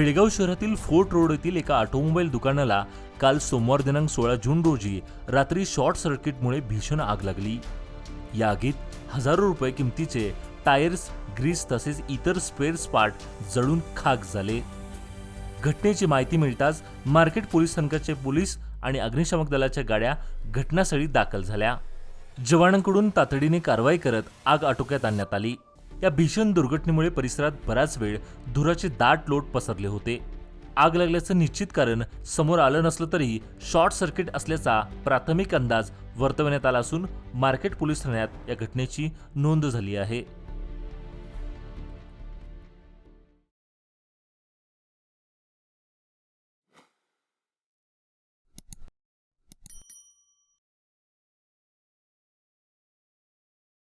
बेळगाव शहरातील fort road येथील एका ऑटोमोबाईल दुकानाला काल सोमवार दिनांक सोळा जून रोजी रात्री शॉर्ट सर्किटमुळे भीषण आग लागली. या आगीत हजारो रुपये किमतीचे टायर्स ग्रीस तसेच इतर स्पेअर्स पार्ट जळून खाक झाले. घटनेची माहिती मिळताच मार्केट पोलीस संघाचे पोलीस आणि अग्निशामक दलाच्या गाड्या घटनास्थळी दाखल झाल्या. जवानांकडून तातडीने कारवाई करत आग आटोक्यात आणण्यात आली. या भीषण दुर्घटनेमुळे परिसरात बराच वेळ धुराचे दाट लोट पसरले होते. आग लागल्याचं निश्चित कारण समोर आलं नसलं तरी शॉर्ट सर्किट असल्याचा प्राथमिक अंदाज वर्तवण्यात आला असून मार्केट पोलीस ठाण्यात या घटनेची नोंद झाली आहे.